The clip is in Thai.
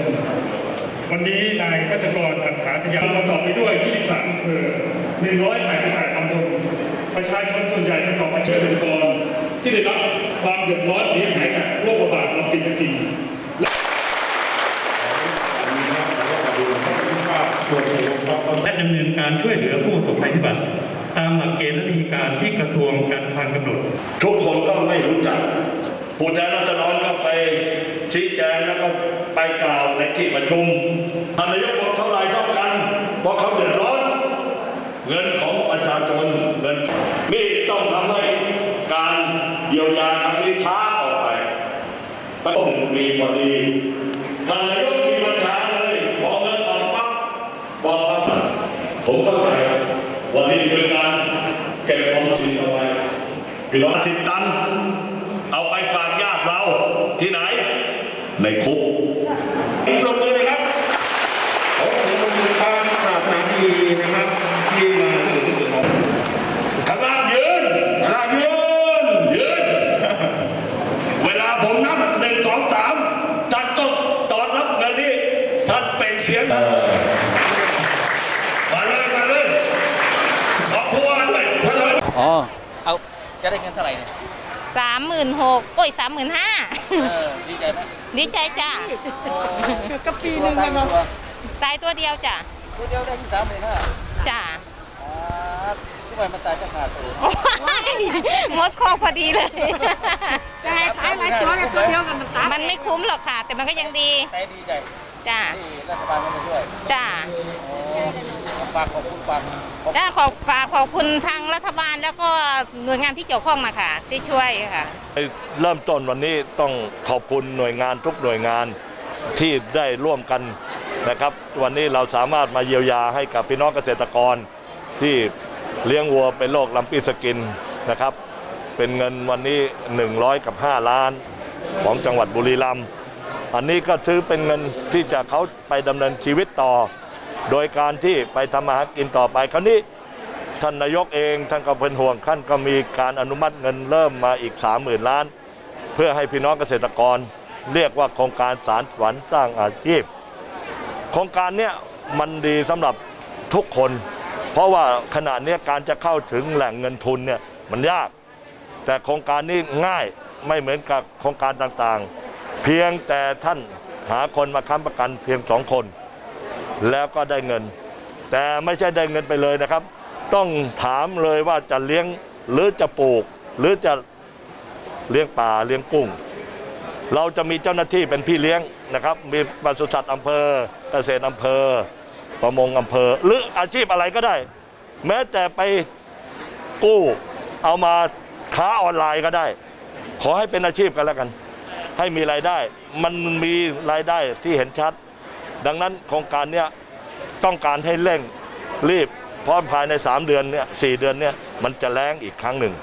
น วันนี้นายทัชกรอัฏฐาทยาประกอบไปด้วย 23อำเภอ188ตำบลประชาชนส่วนใหญ่ประกอบอาชีพเกษตรกรที่ได้รับความเดือดร้อนเสียหายจากโรคระบาดลำปีสกินและดำเนินการช่วยเหลือผู้ประสบภัยพิบัติตามหลักเกณฑ์และวิธีการที่กระทรวงการคลังกำหนด ทุกคนก็ไม่รู้จักผู้แทนราษฎรก็ไป ชี้แจงแล้วก็ไปกล่าวในที่ประชุมท่านนายกบอกเท่าไรเท่ากัน เพราะเขาเดือดร้อน เงินของประชาชนเงินนี่ต้องทำให้การเยียวยาครั้งนี้ช้าออกไปตั้งหนึ่งปีพอดีท่านนายกมีปัญหาเลยพอเงินออกปั๊บบอกปั๊บผมเข้าใจวันนี้คือการเก็บความสินเอาไว้พี่น้องสิบตัน เอาไปฝากญาติเราที่ไหน ในคุกปรบมือเลยครับขอบคุณคุณป้าปราบนาทีนะครับ ที่มาถึงส่วนของข้างล่างยืนลายืนยืน เวลาผมนับหนึ่งสองสามท่านต้องตอนรับเงินนี้ท่านเป็นเสียงมาเลยมาเลยขอบคุณด้วยมาเลยอ๋อเอาจะได้เงินเท่าไหร่เนี่ย สามหมื่นหกโอ้ยสามหมื่นห้าเออดีใจไหมดีใจจ้ะก็ปีหนึ่งเลยมั้งตายตัวเดียวจ้ะตัวเดียวได้ที่สามหมื่นห้าจ้ะอ่าทำไมมันตายจะขาดตัวโอ้ยหมดคอกพอดีเลยจะให้ขายหลายตัวเลยตัวเดียวกันมันไม่คุ้มหรอกค่ะ แต่มันก็ยังดีแต่ดีใจจ้ะที่รัฐบาลมันมาช่วยจ้ะอ๋อ ฝากขอบคุณฝากขอบจ้ะขอบฝากขอบคุณทางรัฐบาลแล้วก็หน่วยงานที่เกี่ยวข้องมาค่ะที่ช่วยค่ะ เริ่มต้นวันนี้ต้องขอบคุณหน่วยงานทุกหน่วยงานที่ได้ร่วมกันนะครับ วันนี้เราสามารถมาเยียวยาให้กับพี่น้องเกษตรกร ที่เลี้ยงวัวเป็นโรคลำปีสกินนะครับ เป็นเงินวันนี้ 100 กับ 5 ล้านของจังหวัดบุรีรัมย์อันนี้ก็ถือเป็นเงินที่จะเขาไปดำเนินชีวิตต่อ โดยการที่ไปทำมาหากินต่อไป คราวนี้ท่านนายกเองท่านก็เป็นห่วงท่านก็มีการอนุมัติเงินเริ่มมาอีก 30,000 ล้าน เพื่อให้พี่น้องเกษตรกร เรียกว่าโครงการสารฝันสร้างอาชีพ โครงการเนี้ยมันดีสำหรับทุกคน เพราะว่าขณะนี้การจะเข้าถึงแหล่งเงินทุนเนี่ยมันยาก แต่โครงการนี้ง่ายไม่เหมือนกับโครงการต่างๆ เพียงแต่ท่านหาคนมาค้ำประกันเพียงสองคน แล้วก็ได้เงิน แต่ไม่ใช่ได้เงินไปเลยนะครับ ต้องถามเลยว่าจะเลี้ยงหรือจะปลูก หรือจะเลี้ยงปลาเลี้ยงกุ้ง เราจะมีเจ้าหน้าที่เป็นพี่เลี้ยงนะครับ มีปศุสัตว์อำเภอ เกษตรอำเภอ ประมงอำเภอ หรืออาชีพอะไรก็ได้ แม้แต่ไปกู้เอามาค้าออนไลน์ก็ได้ ขอให้เป็นอาชีพกันแล้วกัน ให้มีรายได้ มันมีรายได้ที่เห็นชัด ดังนั้นโครงการเนี้ยต้องการให้เร่งรีบเพราะภายใน3เดือนเนี่ยสเดือนเนี่ยมันจะแรงอีกครั้งหนึ่ง